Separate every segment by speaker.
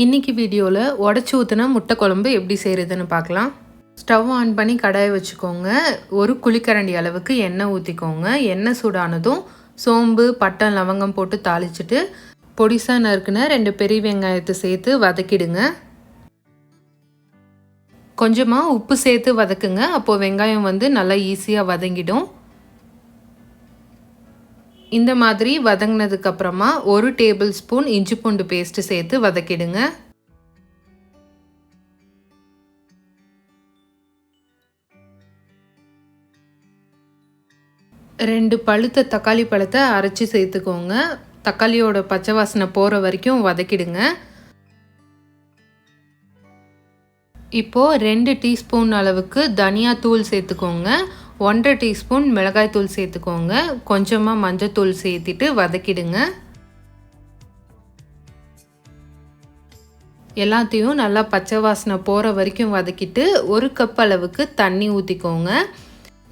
Speaker 1: இன்னைக்கு வீடியோவில் உடச்சி ஊற்றின முட்டை குழம்பு எப்படி செய்கிறதுன்னு பார்க்கலாம். ஸ்டவ் ஆன் பண்ணி கடாயை வச்சுக்கோங்க. ஒரு குழிக்கரண்டி அளவுக்கு எண்ணெய் ஊற்றிக்கோங்க எண்ணெய் சூடானதும் சோம்பு பட்டை லவங்கம் போட்டு தாளிச்சிட்டு பொடிசா நறுக்குன ரெண்டு பெரிய வெங்காயத்தை சேர்த்து வதக்கிடுங்க. கொஞ்சமாக உப்பு சேர்த்து வதக்குங்க. அப்போது வெங்காயம் வந்து நல்லா ஈஸியாக வதங்கிடும். இந்த மாதிரி வதங்கினதுக்கு அப்புறமா ஒரு டேபிள் ஸ்பூன் இஞ்சி பூண்டு பேஸ்ட் சேர்த்து வதக்கிடுங்க. ரெண்டு பழுத்த தக்காளி பழத்தை அரைச்சி சேர்த்துக்கோங்க. தக்காளியோட பச்சை வாசனை போகிற வரைக்கும் வதக்கிடுங்க. இப்போது ரெண்டு டீஸ்பூன் அளவுக்கு தனியா தூள் சேர்த்துக்கோங்க. ஒன்றரை டீஸ்பூன் மிளகாய்த்தூள் சேர்த்துக்கோங்க. கொஞ்சமாக மஞ்சத்தூள் சேர்த்துட்டு வதக்கிடுங்க. எல்லாத்தையும் நல்லா பச்சை வாசனை போகிற வரைக்கும் வதக்கிட்டு ஒரு கப் அளவுக்கு தண்ணி ஊற்றிக்கோங்க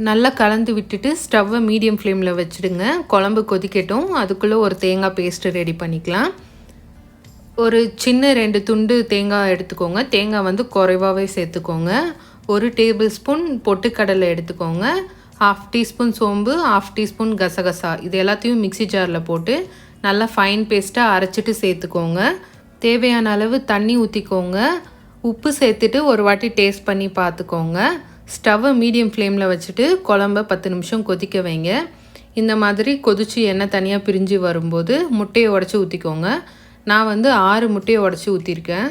Speaker 1: நல்லா கலந்து விட்டுட்டு ஸ்டவ்வை மீடியம் ஃப்ளேமில் வச்சுடுங்க. குழம்பு கொதிக்கட்டும். அதுக்குள்ளே ஒரு தேங்காய் பேஸ்ட்டு ரெடி பண்ணிக்கலாம். ஒரு சின்ன ரெண்டு துண்டு தேங்காய் எடுத்துக்கோங்க. தேங்காய் வந்து குறைவாகவே சேர்த்துக்கோங்க. ஒரு டேபிள் ஸ்பூன் பொட்டுக்கடலை எடுத்துக்கோங்க. ஹாஃப் டீஸ்பூன் சோம்பு ஹாஃப் டீஸ்பூன் கசகசா. இது எல்லாத்தையும் மிக்சி ஜாரில் போட்டு நல்லா ஃபைன் பேஸ்ட்டாக அரைச்சிட்டு சேர்த்துக்கோங்க. தேவையான அளவு தண்ணி ஊற்றிக்கோங்க உப்பு சேர்த்துட்டு ஒரு வாட்டி டேஸ்ட் பண்ணி பார்த்துக்கோங்க. ஸ்டவ்வை மீடியம் ஃப்ளேமில் வச்சுட்டு குழம்ப பத்து நிமிஷம் கொதிக்க வைங்க. இந்த மாதிரி கொதிச்சு எண்ணெய் தனியாக பிரிஞ்சு வரும்போது முட்டையை உடச்சி ஊற்றிக்கோங்க நான் வந்து ஆறு முட்டையை உடச்சி ஊற்றிருக்கேன்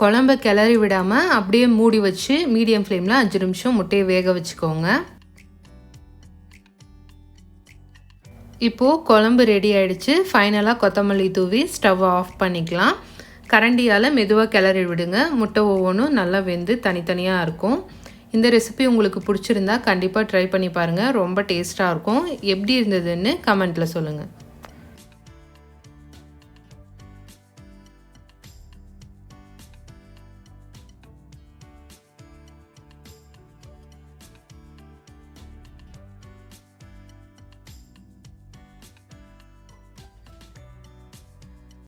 Speaker 1: குழம்ப கிளறி விடாமல் அப்படியே மூடி வச்சு மீடியம் ஃப்ளேமில் அஞ்சு நிமிஷம் முட்டையை வேக வச்சுக்கோங்க. இப்போது குழம்பு ரெடி ஆகிடுச்சு ஃபைனலாக கொத்தமல்லி தூவி ஸ்டவ் ஆஃப் பண்ணிக்கலாம். கரண்டியால் மெதுவாக கிளறி விடுங்க. முட்டை ஒவ்வொன்றும் நல்லா வெந்து தனித்தனியாக இருக்கும். இந்த ரெசிபி உங்களுக்கு பிடிச்சிருந்தா கண்டிப்பாக ட்ரை பண்ணி பாருங்கள் ரொம்ப டேஸ்ட்டாக இருக்கும். எப்படி இருந்ததுன்னு கமெண்ட்டில் சொல்லுங்கள்